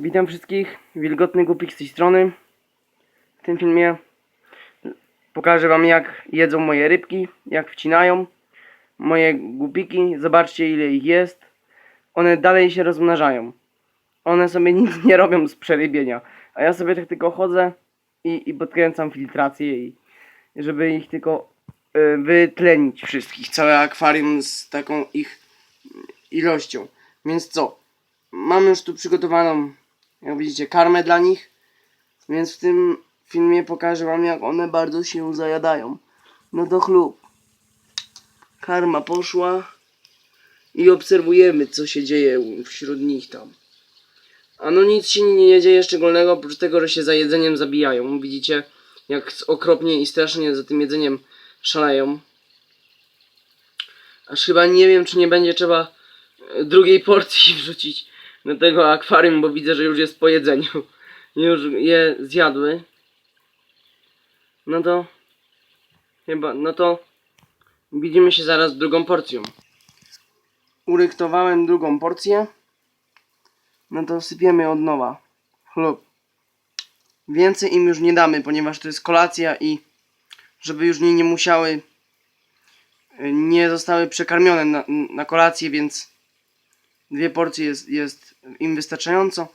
Witam wszystkich, Wilgotny Głupik z tej strony. W tym filmie pokażę wam jak jedzą moje rybki, jak wcinają moje głupiki. Zobaczcie ile ich jest. One dalej się rozmnażają. One sobie nic nie robią z przerybienia. A ja sobie tak tylko chodzę i, i podkręcam filtrację i żeby ich tylko y, wytlenić wszystkich. Całe akwarium z taką ich ilością. Więc co? Mam już tu przygotowaną, jak widzicie, karmę dla nich. Więc w tym filmie pokażę wam, jak one bardzo się zajadają. No to chlub. Karma poszła. I obserwujemy, co się dzieje wśród nich tam. A no nic się nie dzieje szczególnego, oprócz tego, że się za jedzeniem zabijają. Widzicie, jak okropnie i strasznie za tym jedzeniem szaleją. Aż chyba nie wiem, czy nie będzie trzeba drugiej porcji wrzucić do tego akwarium, bo widzę, że już jest po jedzeniu. Już je zjadły. No to chyba, no to widzimy się zaraz z drugą porcją. Uryktowałem drugą porcję. No to sypiemy od nowa. Chlub. Więcej im już nie damy, ponieważ to jest kolacja i żeby już nie, nie musiały y, nie zostały przekarmione na, na kolację, więc dwie porcje jest, jest im wystarczająco.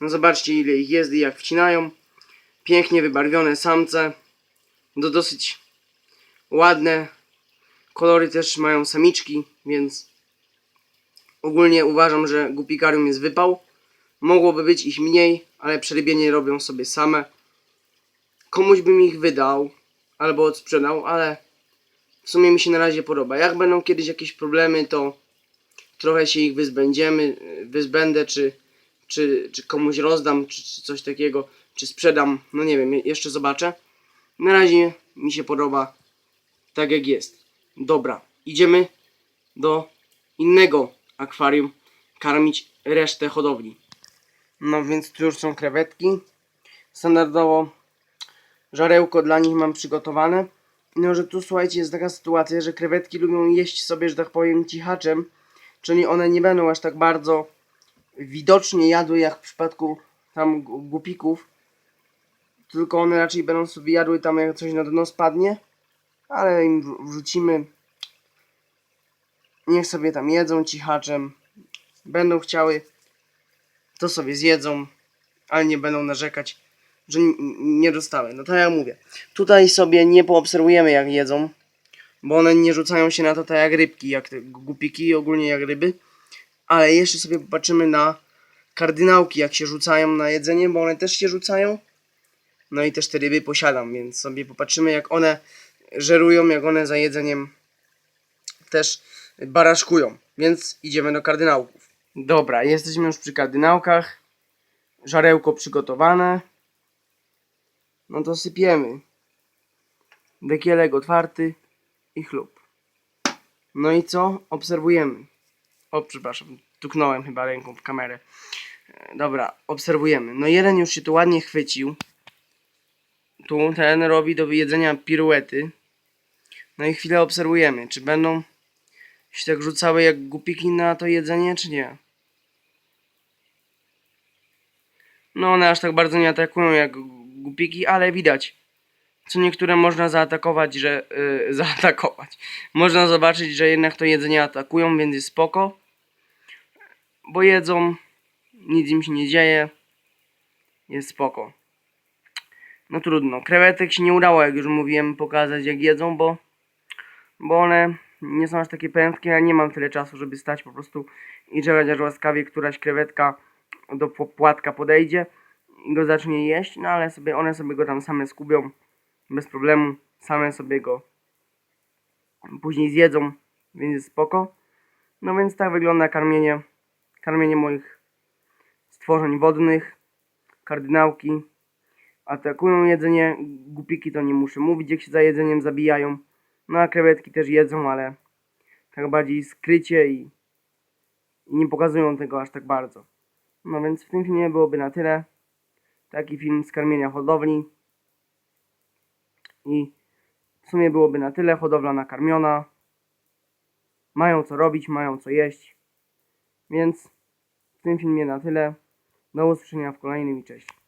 No zobaczcie ile ich jest i jak wcinają. Pięknie wybarwione samce. Do dosyć ładne. Kolory też mają samiczki, więc ogólnie uważam, że głupikarium jest wypał. Mogłoby być ich mniej, ale przerybienie robią sobie same. Komuś bym ich wydał albo odsprzedał, ale w sumie mi się na razie podoba. Jak będą kiedyś jakieś problemy, to trochę się ich wyzbędziemy, wyzbędę, czy, czy, czy komuś rozdam, czy, czy coś takiego, czy sprzedam, no nie wiem, jeszcze zobaczę. Na razie mi się podoba tak jak jest. Dobra, idziemy do innego akwarium karmić resztę hodowli. No więc tu już są krewetki. Standardowo żarełko dla nich mam przygotowane. No, że tu słuchajcie, jest taka sytuacja, że krewetki lubią jeść sobie, że tak powiem, cichaczem. Czyli one nie będą aż tak bardzo widocznie jadły jak w przypadku tam gupików. Tylko one raczej będą sobie jadły tam jak coś na dno spadnie. Ale im wrzu- wrzucimy. Niech sobie tam jedzą cichaczem. Będą chciały, to sobie zjedzą, ale nie będą narzekać, że nie dostały. No tak jak mówię. Tutaj sobie nie poobserwujemy jak jedzą, bo one nie rzucają się na to tak jak rybki, jak te głupiki, ogólnie jak ryby. Ale jeszcze sobie popatrzymy na kardynałki, jak się rzucają na jedzenie, bo one też się rzucają. No i też te ryby posiadam, więc sobie popatrzymy jak one żerują, jak one za jedzeniem też baraszkują. Więc idziemy do kardynałków. Dobra, jesteśmy już przy kardynałkach. Żarełko przygotowane. No to sypiemy. Dekielek otwarty i chlub. No i co? Obserwujemy. O, przepraszam, tuknąłem chyba ręką w kamerę. E, Dobra, obserwujemy. No jeden już się tu ładnie chwycił. Tu ten robi do wyjedzenia piruety. No i chwilę obserwujemy, czy będą się tak rzucały jak głupiki na to jedzenie, czy nie. No one aż tak bardzo nie atakują jak głupiki, ale widać. Co niektóre można zaatakować, że... Yy, zaatakować. Można zobaczyć, że jednak to jedzenie atakują, więc jest spoko. Bo jedzą, nic im się nie dzieje. Jest spoko. No trudno. Krewetek się nie udało, jak już mówiłem, pokazać jak jedzą, bo... Bo one nie są aż takie prędkie, ja nie mam tyle czasu, żeby stać po prostu i czekać aż łaskawie któraś krewetka do płatka podejdzie i go zacznie jeść, no ale sobie one sobie go tam same skubią bez problemu, same sobie go później zjedzą, więc jest spoko. No więc tak wygląda karmienie, karmienie moich stworzeń wodnych, kardynałki. Atakują jedzenie, głupiki to nie muszę mówić, jak się za jedzeniem zabijają. No a krewetki też jedzą, ale tak bardziej skrycie i, i nie pokazują tego aż tak bardzo. No więc w tym filmie byłoby na tyle. Taki film z karmienia hodowli. I w sumie byłoby na tyle. Hodowla nakarmiona. Mają co robić, mają co jeść. Więc w tym filmie na tyle. Do usłyszenia w kolejnym i cześć.